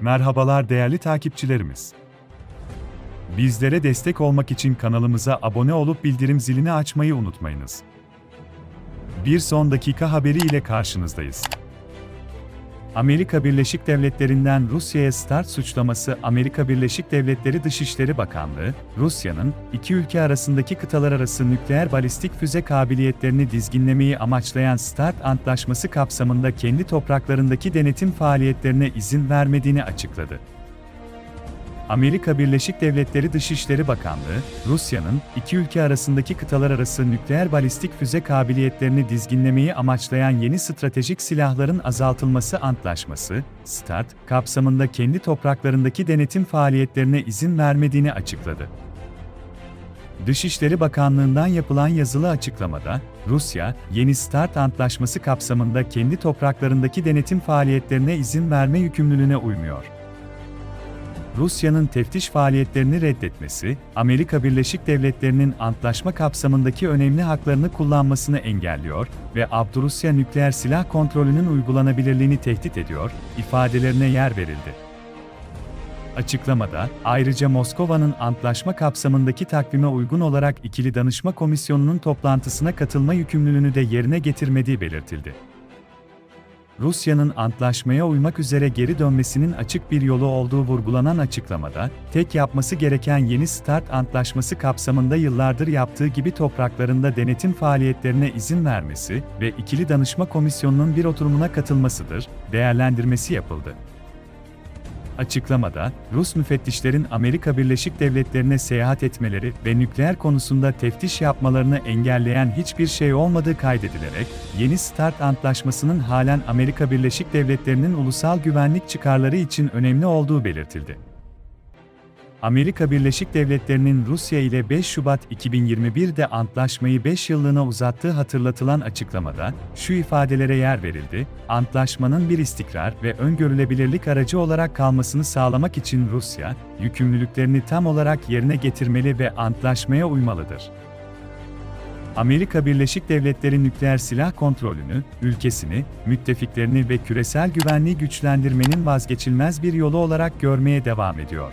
Merhabalar değerli takipçilerimiz. Bizlere destek olmak için kanalımıza abone olup bildirim zilini açmayı unutmayınız. Bir son dakika haberi ile karşınızdayız. Amerika Birleşik Devletleri'nden Rusya'ya start suçlaması Amerika Birleşik Devletleri Dışişleri Bakanlığı, Rusya'nın iki ülke arasındaki kıtalar arası nükleer balistik füze kabiliyetlerini dizginlemeyi amaçlayan START Antlaşması kapsamında kendi topraklarındaki denetim faaliyetlerine izin vermediğini açıkladı. Amerika Birleşik Devletleri Dışişleri Bakanlığı, Rusya'nın iki ülke arasındaki kıtalar arası nükleer balistik füze kabiliyetlerini dizginlemeyi amaçlayan yeni stratejik silahların azaltılması antlaşması, START, kapsamında kendi topraklarındaki denetim faaliyetlerine izin vermediğini açıkladı. Dışişleri Bakanlığı'ndan yapılan yazılı açıklamada, Rusya, yeni START antlaşması kapsamında kendi topraklarındaki denetim faaliyetlerine izin verme yükümlülüğüne uymuyor. Rusya'nın teftiş faaliyetlerini reddetmesi, Amerika Birleşik Devletleri'nin antlaşma kapsamındaki önemli haklarını kullanmasını engelliyor ve Abdurusya nükleer silah kontrolünün uygulanabilirliğini tehdit ediyor, ifadelerine yer verildi. Açıklamada, ayrıca Moskova'nın antlaşma kapsamındaki takvime uygun olarak ikili danışma komisyonunun toplantısına katılma yükümlülüğünü de yerine getirmediği belirtildi. Rusya'nın antlaşmaya uymak üzere geri dönmesinin açık bir yolu olduğu vurgulanan açıklamada, tek yapması gereken yeni START antlaşması kapsamında yıllardır yaptığı gibi topraklarında denetim faaliyetlerine izin vermesi ve ikili danışma komisyonunun bir oturumuna katılmasıdır, değerlendirmesi yapıldı. Açıklamada, Rus müfettişlerin Amerika Birleşik Devletleri'ne seyahat etmeleri ve nükleer konusunda teftiş yapmalarını engelleyen hiçbir şey olmadığı kaydedilerek, yeni START antlaşmasının halen Amerika Birleşik Devletleri'nin ulusal güvenlik çıkarları için önemli olduğu belirtildi. Amerika Birleşik Devletleri'nin Rusya ile 5 Şubat 2021'de antlaşmayı 5 yıllığına uzattığı hatırlatılan açıklamada, şu ifadelere yer verildi, antlaşmanın bir istikrar ve öngörülebilirlik aracı olarak kalmasını sağlamak için Rusya, yükümlülüklerini tam olarak yerine getirmeli ve antlaşmaya uymalıdır. Amerika Birleşik Devletleri nükleer silah kontrolünü, ülkesini, müttefiklerini ve küresel güvenliği güçlendirmenin vazgeçilmez bir yolu olarak görmeye devam ediyor.